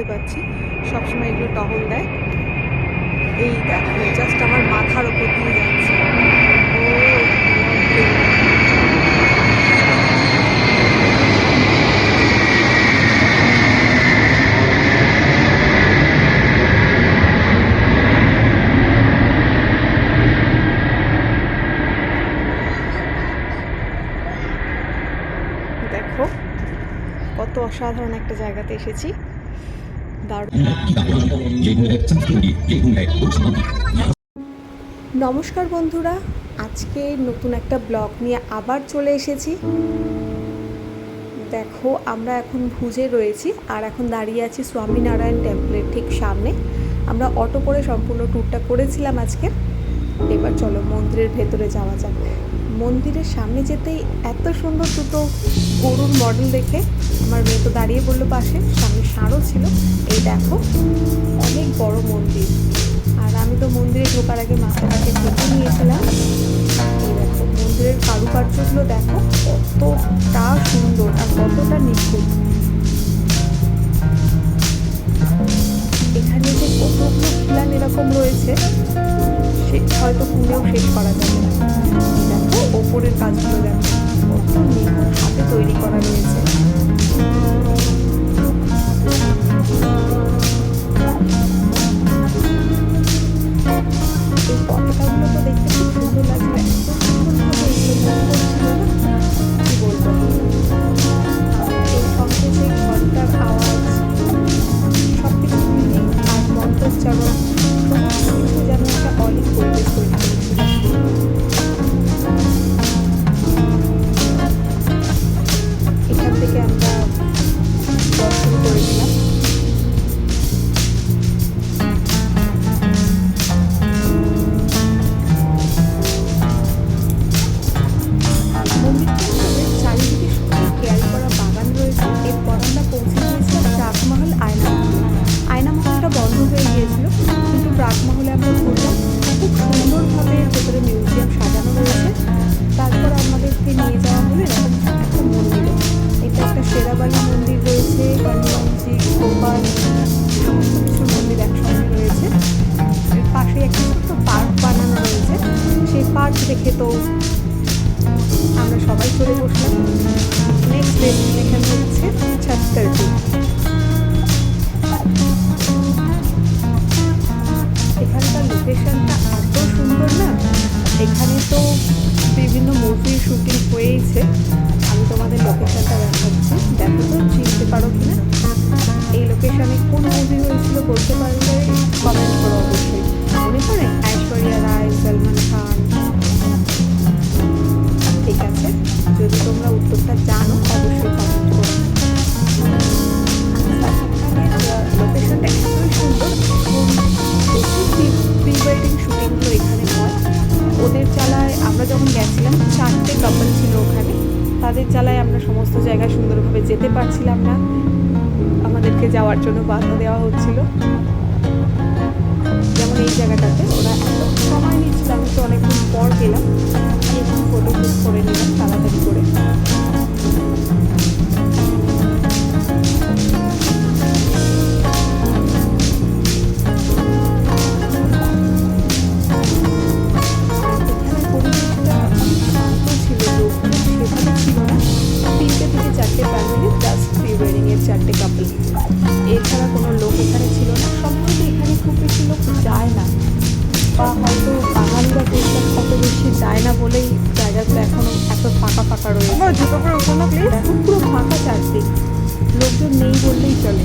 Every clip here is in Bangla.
দেখতে পাচ্ছি সবসময় এগুলো টহল দেয়। এই দেখো জাস্ট আমার মাথার ওপর দিয়ে যাচ্ছে। দেখো, কত অসাধারণ একটা জায়গাতে এসেছি। নমস্কার বন্ধুরা, আজকে নতুন একটা ব্লগ নিয়ে আবার চলে এসেছি। দেখো, আমরা এখন ভুজে রয়েছি, আর এখন দাঁড়িয়ে আছি স্বামীনারায়ণ টেম্পলের ঠিক সামনে। আমরা অটো করে সম্পূর্ণ ট্যুরটা করেছিলাম আজকে। এবার চলো মন্দিরের ভেতরে যাওয়া যাক। মন্দিরের সামনে যেতেই এত সুন্দর দুটো গরুর মডেল দেখে আমার মেয়ে তো দাঁড়িয়ে পড়ল পাশে, সামনে ষাঁড়ও ছিল। এই দেখো, অনেক বড় মন্দির। আর আমি তো মন্দিরে ঢোকার আগে মাথাটাকে ঢেকে নিয়েছিলাম। মন্দিরের কারুকার্যগুলো দেখো, কতটা সুন্দর আর কতটা নিখুঁত। এখানে যে কতগুলো খিলান এরকম রয়েছে, সে হয়তো পুনেও শেষ করা যাবে না। ওপরের কাজগুলো দেখো। হাতে তৈরি করা রয়েছে। এই পতাকাগুলো তো দেখতে মন্দিরে এটা একটা শেরাবালি মন্দির রয়েছে হনুমানজি গোপাল, সমস্ত কিছু মন্দির একসঙ্গে রয়েছে। এর পাশে একটা ছোট্ট পার্ক বানানো রয়েছে। সেই পার্ক দেখে তো আমরা সবাই চলে বসলাম। নেক্সট ডেস্টিনেশন হচ্ছে ছত্তরপুর এখানকার লোকেশনটা এত সুন্দর না, এখানে তো বিভিন্ন মুভির শুটিং হয়েইছে। আমি তোমাদের লোকেশনটা দেখাচ্ছি। দেখো তো, চিনতে পারো কিনা? এই লোকেশনে কোন মুভি হয়েছিল বলতে পারলে কমেন্ট করো অবশ্যই। মনে পড়ে? ঐশ্বরিয়া রায়, সলমান খান। ঠিক আছে। যদি তোমরা উত্তরটা জানো, অবশ্যই পারছিলাম না। আমাদেরকে যাওয়ার জন্য বাধা দেওয়া হচ্ছিল। যেমন এই জায়গাটাতে ওরা এত সময় নিচ্ছিল তো এছাড়া কোনো লোক এখানে ছিল না। সম্ভবত এখানে খুব বেশি লোক যায় না। বা হয়তো বাঙালিরা দেশটা কত বেশি যায় না বলেই জায়গাটা এখনও এত ফাঁকা ফাঁকা রয়েছে। এখন পুরো ফাঁকা চারদিক। লোকজন নেই বললেই চলে।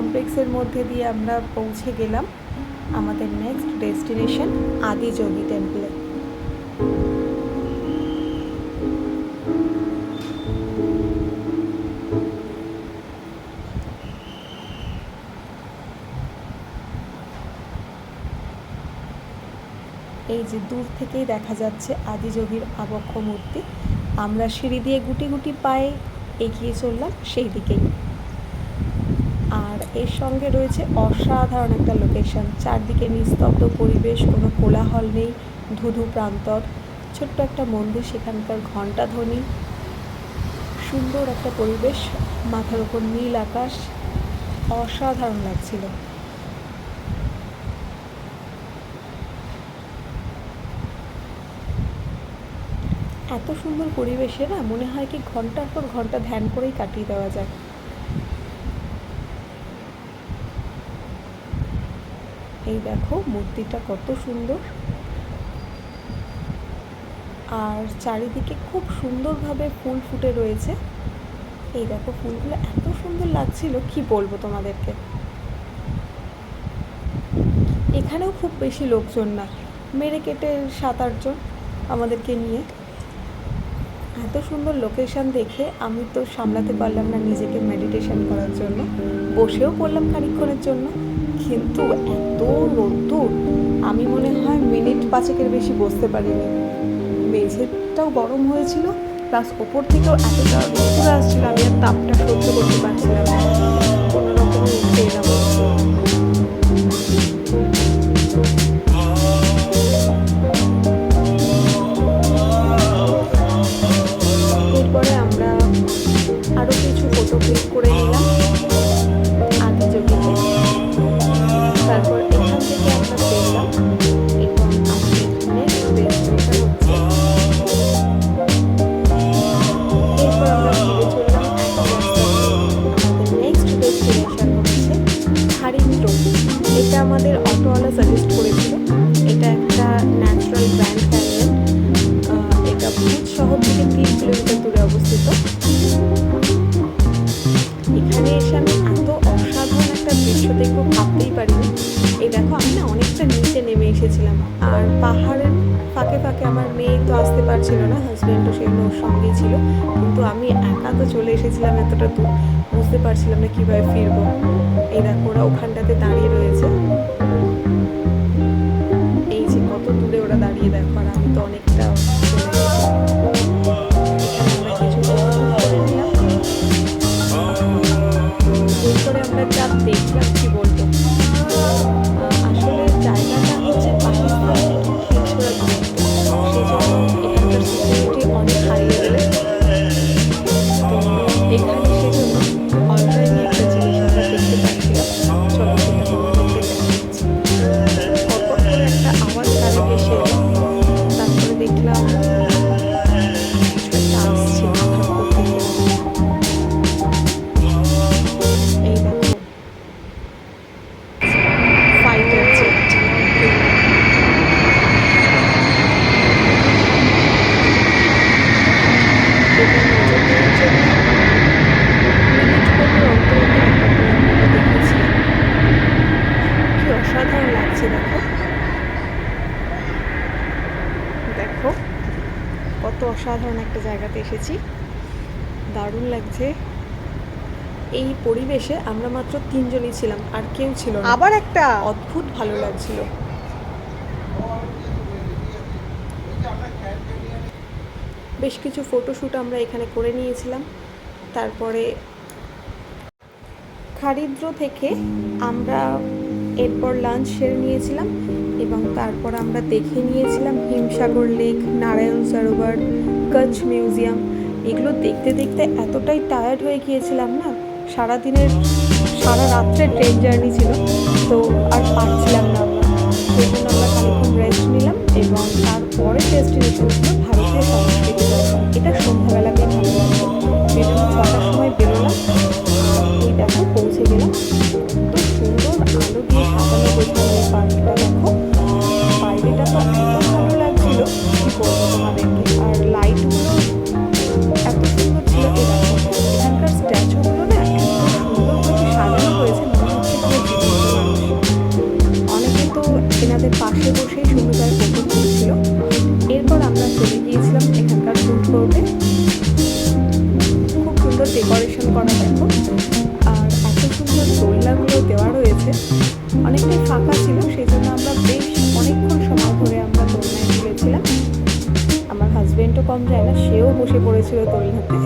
কমপ্লেক্সের মধ্যে দিয়ে আমরা পৌঁছে গেলাম আমাদের নেক্সট ডেস্টিনেশন আদিযোগী টেম্পলে এই যে দূর থেকেই দেখা যাচ্ছে আদিযোগীর আবক্ষ মূর্তি, আমরা সিঁড়ি দিয়ে গুটি গুটি পায়ে এগিয়ে চললাম, সেই দিকেই। এর সঙ্গে রয়েছে অসাধারণ একটা লোকেশন চারদিকে নিস্তব্ধ পরিবেশ, কোনো কোলাহল নেই, ধুধু প্রান্তর। ছোট্ট একটা মন্দির, সেখানকার ঘণ্টা ধ্বনি। সুন্দর একটা পরিবেশ, মাথার উপর নীল আকাশ। অসাধারণ লাগছিল। এত সুন্দর পরিবেশে না, মনে হয় কি ঘণ্টার পর ঘণ্টা ধ্যান করেই কাটিয়ে দেওয়া যায়। এই দেখো মূর্তিটা কত সুন্দর। আর চারিদিকে খুব সুন্দরভাবে ফুল ফুটে রয়েছে। এই দেখো ফুলগুলো এত সুন্দর লাগছিল, কি বলব তোমাদেরকে? এখানেও খুব বেশি লোকজন না, মেরে কেটে সাত আটজন আমাদেরকে নিয়ে। এত সুন্দর লোকেশন দেখে আমি তো সামলাতে পারলাম না নিজেকে মেডিটেশন করার জন্য। বসেও পড়লাম খানিক্ষণের জন্য। কিন্তু এত রোদ্দুর, আমি মনে হয় মিনিট পাঁচেকের বেশি বসতে পারিনি। মেঝেটাও গরম হয়েছিল, প্লাস ওপর থেকেও এতটা রোদ্দুর আসছিল, আমি আর তাপটা সহ্য করতে পারছিলাম কোনো রকম উঠে এলাম এসেছিলাম আর পাহাড়ের ফাঁকে ফাঁকে আমার মেয়ে তো আসতে পারছিল না হাজব্যান্ডও সেগুলো ওর সঙ্গেই ছিল। কিন্তু আমি একা তো চলে এসেছিলাম এতটা দূর, বুঝতে পারছিলাম না কীভাবে ফিরবো। এই দেখো, ওরা ওখানটাতে দাঁড়িয়ে রয়েছে। এই যে কত দূরে ওরা দাঁড়িয়ে দেখো, আর আমি তো অনেকটা তারপরে অসাধারণ একটা জায়গাতে এসেছি। দারুণ লাগছে। এই পরিবেশে আমরা মাত্র তিনজনই ছিলাম আর কেউ ছিল না। আবার একটা? অদ্ভুত ভালো লাগছিল। বেশ কিছু ফটোশ্যুট আমরা এখানে করে নিয়েছিলাম। তারপরে খারিদ্র থেকে আমরা এরপর লাঞ্চ সেরে নিয়েছিলাম এবং তারপর আমরা দেখে নিয়েছিলাম হিমসাগর লেক নারায়ণ সরোবর, কচ্ছ মিউজিয়াম এগুলো দেখতে দেখতে এতটাই টায়ার্ড হয়ে গিয়েছিলাম না, সারাদিনের, সারা রাত্রে ট্রেন জার্নি ছিল। তো আর পারছিলাম হাজবেন্ডও কম যায় না, সেও বসে পড়েছিল দোলনাতে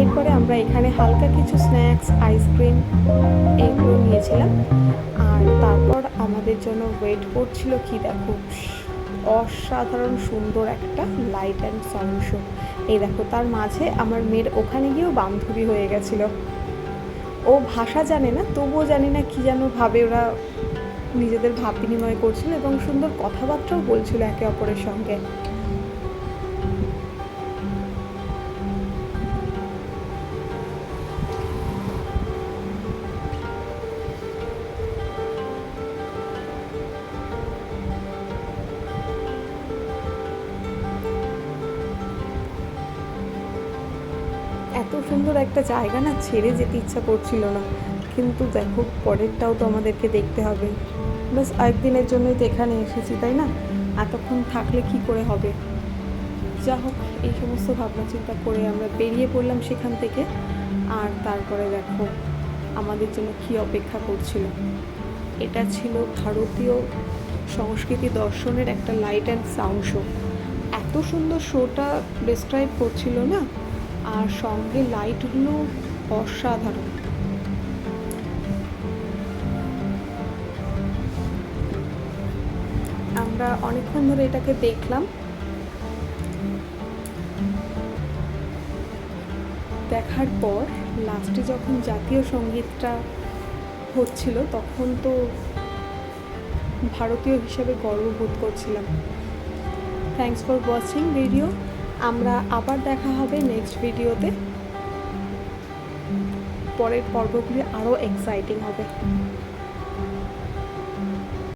এরপরে আমরা এখানে হালকা কিছু স্ন্যাক্স, আইসক্রিম এইগুলো নিয়েছিলাম। আর তারপর আমাদের জন্য ওয়েট করছিল কি দেখো, অসাধারণ সুন্দর একটা লাইট অ্যান্ড সাউন্ড এই দেখো, তার মাঝে আমার মেয়ের ওখানে গিয়েও বান্ধবী হয়ে গেছিল। ও ভাষা জানে না, তবুও জানি না কি যেন ভাবে ওরা নিজেদের ভাব বিনিময় করছিল এবং সুন্দর কথাবার্তাও বলছিল একে অপরের সঙ্গে। এত সুন্দর একটা জায়গা না ছেড়ে যেতে ইচ্ছা করছিল না। কিন্তু দেখো, পরেরটাও তো আমাদেরকে দেখতে হবে। ব্যাস একদিনের জন্যই তো এখানে এসেছি, তাই না? এতক্ষণ থাকলে কি করে হবে? যা হোক, এই সমস্ত ভাবনা চিন্তা করে আমরা বেরিয়ে পড়লাম সেখান থেকে। আর তারপরে দেখো, আমাদের জন্য কি অপেক্ষা করছিল। এটা ছিল ভারতীয় সংস্কৃতি দর্শনের একটা লাইট অ্যান্ড সাউন্ড শো এত সুন্দর শোটা ডিসক্রাইব করছিল না? আর সঙ্গে লাইটগুলো অসাধারণ। আমরা অনেকক্ষণ ধরে এটাকে দেখলাম। দেখার পর লাস্টে যখন জাতীয় সঙ্গীতটা হচ্ছিল, তখন তো ভারতীয় হিসেবে গর্ববোধ করছিলাম। থ্যাংকস ফর ওয়াচিং ভিডিও আমরা আবার দেখা হবে নেক্সট ভিডিওতে পরের পর্বগুলি আরও এক্সাইটিং হবে।